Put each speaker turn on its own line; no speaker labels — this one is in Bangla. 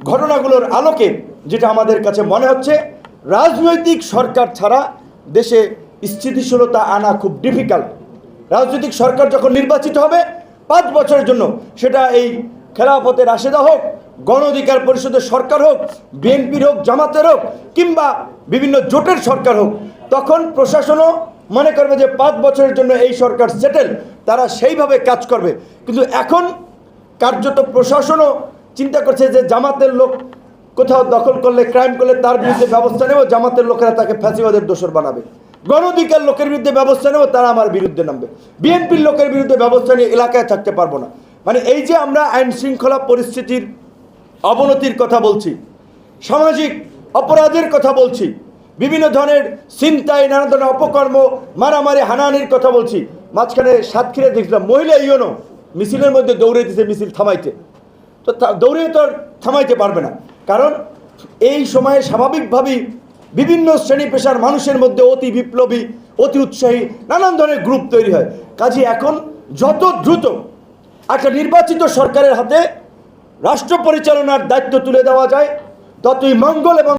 ঘটনাগুলোর আলোকে যেটা আমাদের কাছে মনে হচ্ছে, রাজনৈতিক সরকার ছাড়া দেশে স্থিতিশীলতা আনা খুব ডিফিকাল্ট রাজনৈতিক সরকার যখন নির্বাচিত হবে, পাঁচ বছরের জন্য সেটা এই খেলাফতের রাশেদা হোক, গণ অধিকার পরিষদের সরকার হোক, বিএনপির হোক, জামাতের হোক, কিংবা বিভিন্ন জোটের সরকার হোক, তখন প্রশাসনও মনে করবে যে পাঁচ বছরের জন্য এই সরকার সেটেল তারা সেইভাবে কাজ করবে। কিন্তু এখন কার্যত প্রশাসনও চিন্তা করছে যে জামাতের লোক কোথাও দখল করলে ক্রাইম করলে তার বিরুদ্ধে ব্যবস্থা নেব, জামাতের লোকেরা তাকে ফ্যাসিবাদের দোষর বানাবে। গণ অধিকার লোকের বিরুদ্ধে ব্যবস্থা নেব, তারা আমার বিরুদ্ধে নামবে। বিএনপির লোকের বিরুদ্ধে ব্যবস্থা নিয়ে এলাকায় থাকতে পারব না। মানে এই যে আমরা আইন শৃঙ্খলা পরিস্থিতির অবনতির কথা বলছি, সামাজিক অপরাধের কথা বলছি, বিভিন্ন ধরনের চিন্তায় নানা ধরনের অপকর্ম, মারামারি, হানাহানির কথা বলছি, মাঝখানে সাতক্ষীরা দেখছিলাম মহিলা ইয়নো মিছিলের মধ্যে দৌড়ে দিছে মিছিল থামাইতে। তো দৌড়ে তো থামাইতে পারবে না। কারণ এই সময়ে স্বাভাবিকভাবেই বিভিন্ন শ্রেণি পেশার মানুষের মধ্যে অতি বিপ্লবী, অতি উৎসাহী নানান ধরনের গ্রুপ তৈরি হয়। কাজে এখন যত দ্রুত একটা নির্বাচিত সরকারের হাতে রাষ্ট্র পরিচালনার দায়িত্ব তুলে দেওয়া যায়, ততই মঙ্গল এবং